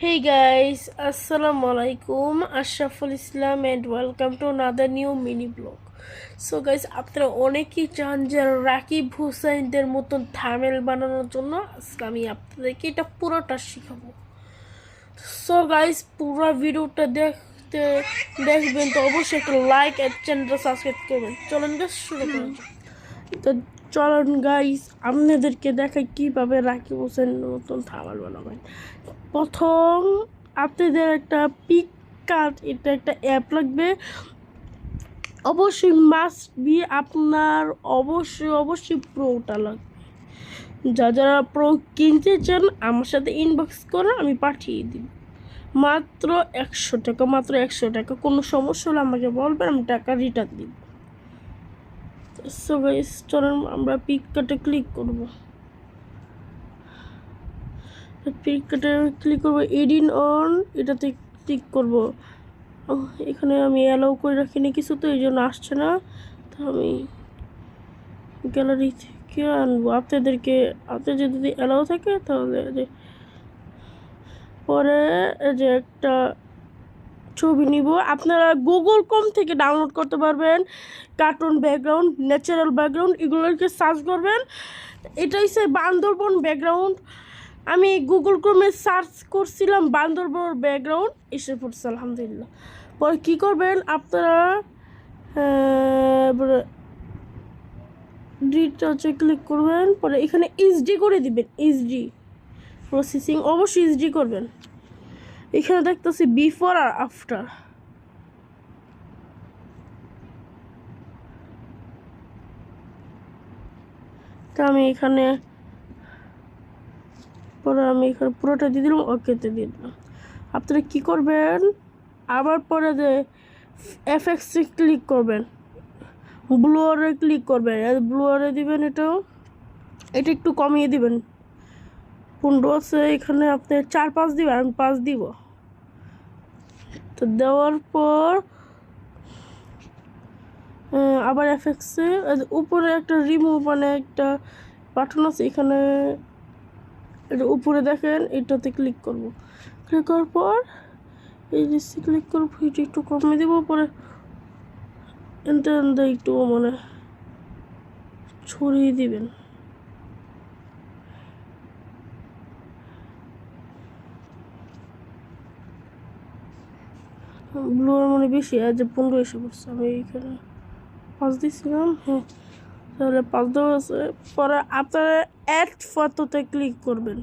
Hey guys, Assalamu alaikum, Ashraful Islam and welcome to another new mini blog. So guys আপনারা অনেকেই চান যে রাকিব হুসাইনদের মতন থামেল বানানোর জন্য। আজকে আমি আপনাদেরকে এটা পুরোটা শিখাবো। সো গাইস পুরো ভিডিওটা দেখতে দেখবেন তো অবশ্যই একটা লাইক আর চ্যানেলটা সাবস্ক্রাইব করবেন। চলুন গাইস শুরু করা যাক। তো চলুন গাইস আপনাদেরকে দেখাই কীভাবে রাকিব হোসেনের মতন থামাল বানাবেন। প্রথম আপনাদের একটা পিক কার্ড এটা একটা অ্যাপ লাগবে। অবশ্যই মাস্ট বি আপনার অবশ্যই অবশ্যই প্রোটা লাগবে। যা যারা প্রো কিনতে চান, আমার সাথে ইনবক্স করে আমি পাঠিয়ে দিব। মাত্র একশো টাকা, মাত্র একশো টাকা। কোনো সমস্যা হলে আমাকে বলবেন, আমি টাকা রিটার্ন দিব। সো গাইস চলুন, আমরা পিক কার্টে ক্লিক করব। কার্টে ক্লিক করব এডিন অন এটাতে ক্লিক করব। এখানে আমি অ্যালাউ করে রাখিনি কিছু তো, এই জন্য আসছে না। তো আমি গ্যালারি থেকে আনব। আপনাদেরকে আপনাদের যদি অ্যালাউ থাকে তাহলে যে, পরে যে একটা ছবি নিব। আপনারা গুগল কম থেকে ডাউনলোড করতে পারবেন। কার্টুন ব্যাকগ্রাউন্ড ন্যাচারাল ব্যাকগ্রাউন্ড এগুলোকে সার্চ করবেন। এটা হচ্ছে বান্দরবন ব্যাকগ্রাউন্ড আমি গুগল ক্রোমে সার্চ করছিলাম বান্দরবন ব্যাকগ্রাউন্ড এসে পড়ছে, আলহামদুলিল্লাহ। পরে কী করবেন, আপনারা ডিটা হচ্ছে ক্লিক করবেন, পরে এখানে এইচডি করে দিবেন এইচডি প্রসেসিং অবশ্যই এইচডি করবেন। এখানে দেখতেছি বিফোর আর আফটার তা আমি এখানে পরে আমি এখানে পুরোটা দিয়ে দিলাম ওকেতে দিয়ে দিলাম। আপনারা কী করবেন? আবার পরে যে এফএক্সে ক্লিক করবেন। ব্লুয়ারে ক্লিক করবেন। ব্লুয়ারে দিবেন এটাও এটা একটু কমিয়ে দিবেন। পনেরো আছে, এখানে আপনি চার পাঁচ দিবেন, আমি পাঁচ দিব। তো দেওয়ার পর আবার এফএক্সে উপরে একটা রিমুভ মানে একটা বাটন আছে, এখানে এটা উপরে দেখেন, এটাতে ক্লিক করব। ক্লিক করার পর, এই যে ক্লিক করব এটা একটু কমিয়ে দেবো, পরে এনতে একটু মানে ছড়িয়ে দিবেন। ব্লুর মানে বেশি আর যে পনেরো এসে পড়ছে, আমি এইখানে পাঁচ দিয়েছিলাম হ্যাঁ তাহলে পাঁচ দেওয়া আছে। পরে আপনারা অ্যাড ফটোতে ক্লিক করবেন।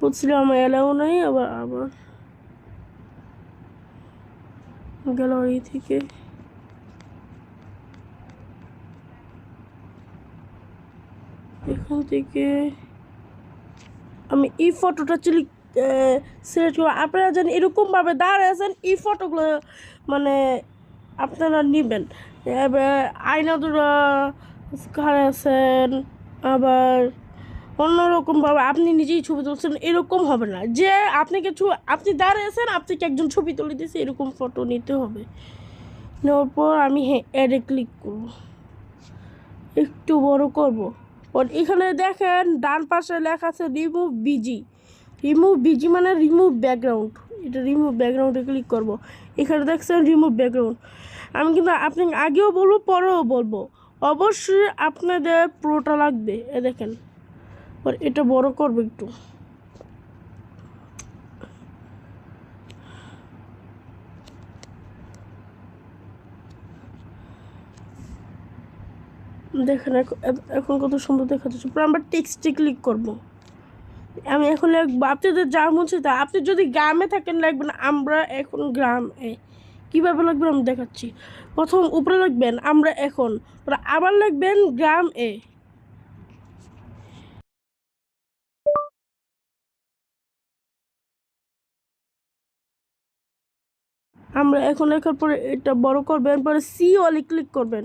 বুঝছিলাম আমার অ্যালাউ নাই, আবার আবার গ্যালারি থেকে এখান থেকে আমি এই ফটোটা চিলি সিলেক্ট করব আপনারা যেন এরকমভাবে দাঁড়িয়ে আছেন, এই ফটোগুলো মানে আপনারা নেবেন। এবার আছেন, আবার অন্যরকমভাবে আপনি নিজেই ছবি তুলছেন, এরকম হবে না। যে আপনি কিছু আপনি দাঁড়িয়ে আছেন আপনাকে একজন ছবি তুলে দিয়েছে, এরকম ফটো নিতে হবে। নেওয়ার পর আমি হ্যাঁ অ্যাডে ক্লিক করব। একটু বড় করব। পর এখানে দেখেন, ডান পাশে লেখা আছে remove B G remove B G মানে রিমুভ ব্যাকগ্রাউন্ড এটা রিমুভ ব্যাকগ্রাউন্ডে ক্লিক করব। এখানে দেখছেন রিমুভ ব্যাকগ্রাউন্ড আমি কিন্তু আপনি আগেও বলব, পরেও বলব। অবশ্যই আপনাদের প্রোটা লাগবে। এ দেখেন এটা বড় করবে একটু। দেখেন এখন- কত সুন্দর দেখা যাচ্ছে। আমরা টেক্সটে ক্লিক করব। আমি এখন লিখব, আপনাদের যা মন তা। আপনি যদি গ্রামে থাকেন, লিখবেন, আমরা এখন গ্রামে কীভাবে লিখবেন আমি দেখাচ্ছি। প্রথম উপরে লিখবেন আমরা এখন। আবার লিখবেন গ্রাম এ। আমরা এখন লেখার পরে এটা বড় করবেন, পরে সি ওয়ালে ক্লিক করবেন।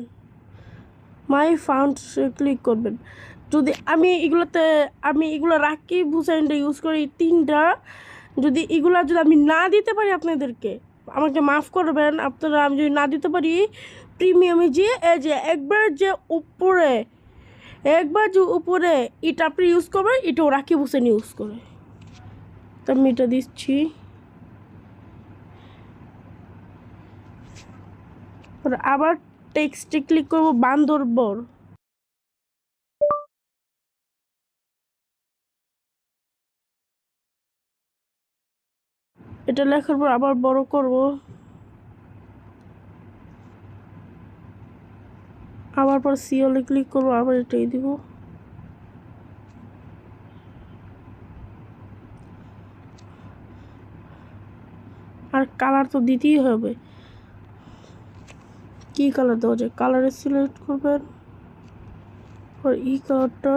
মাই ফাউন্ড ক্লিক করবেন। যদি আমি এগুলোতে, আমি এগুলো রাখি, ভুসাইনটা ইউজ করি, তিনটা। যদি এগুলো যদি আমি না দিতে পারি আপনাদেরকে আমাকে মাফ করবেন, আপনারা আমি যদি না দিতে পারি প্রিমিয়ামে যে, এই যে, একবার যে উপরে, একবার যে উপরে এটা আপনি ইউজ করবেন, এটাও রাখি ভুসাইন ইউজ করে। তো আমি এটা দিচ্ছি। আবার টেক্সটে ক্লিক করব বান্দরবর এটা লেখার পর আবার বড় করব। আবার পর সিওলে ক্লিক করব, আবার এটাই দিব। আর কালার তো দিতেই হবে। কি কালার দেওয়া যায়? কালারে সিলেক্ট করবেন। এই কালারটা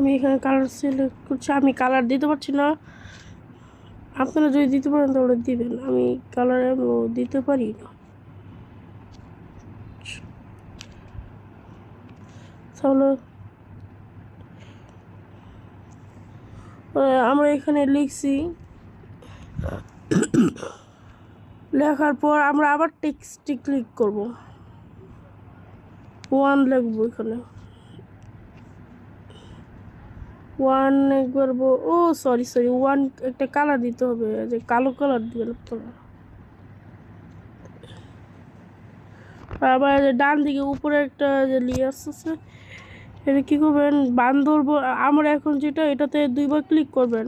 আমি এখানে কালার সিলেক্ট করছি, আমি কালার দিতে পারছি না। আপনারা যদি দিতে পারেন তাহলে দিবেন, আমি কালার দিতে পারি না। তাহলে আমরা এখানে লিখছি, লেখার পর আমরা আবার টেক্সটে ক্লিক করব। ওয়ান লিখব এখানে। ওয়ান একবার ও সরি সরি ওয়ান একটা কালার দিতে হবে যে কালো কালার দিবেন আপনারা আবার ডান দিকে উপরে একটা যে লিয়াস আছে, এটা কী করবেন বান্দরবন আমরা এখন যেটা, এটাতে দুইবার ক্লিক করবেন।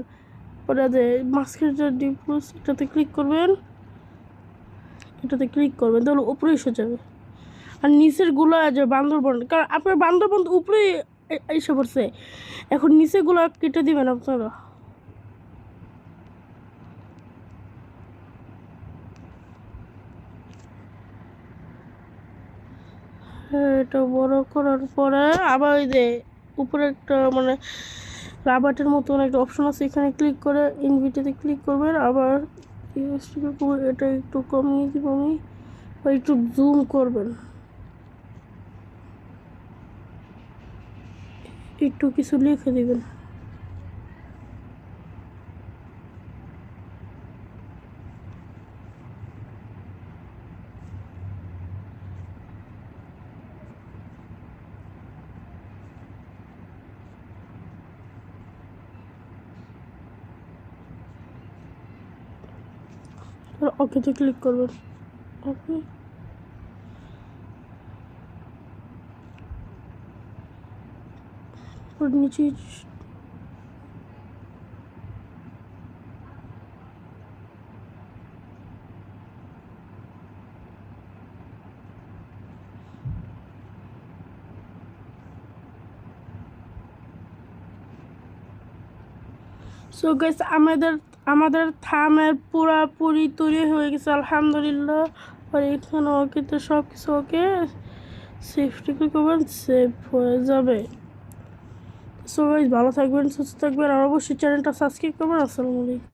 ওটা যে মাস্কের যে ডিপ্লুস এটাতে ক্লিক করবেন। এটাতে ক্লিক করবেন, তাহলে উপরে এসে যাবে। আর নিচেরগুলো যে বান্দরবন, কারণ আপনার বান্দরবন উপরে এসে পড়ছে। এখন নিচে গুলো কেটে দিবেন আপনারা। এটা বড় করার পরে আবার ওই যে উপরে একটা মানে রাবারের মতন একটা অপশন আছে, এখানে ক্লিক করে ইনভিটেতে ক্লিক করবেন। আবার এটা একটু কমিয়ে দিব আমি একটু জুম করবেন। একটু কিছু লিখে দিবেন। ওকেতে ক্লিক করবেন। ওকে। নিচে সো গাইস আমাদের আমাদের থামের পুরাপুরি তৈরি হয়ে গেছে, আলহামদুলিল্লাহ। আর এখানে ওকে তো সব কিছু ওকে সেফটি করবেন সেভ হয়ে যাবে। সো গাইস ভালো থাকবেন সুস্থ থাকবেন আর অবশ্যই চ্যানেলটা সাবস্ক্রাইব করবেন। আসসালামু আলাইকুম।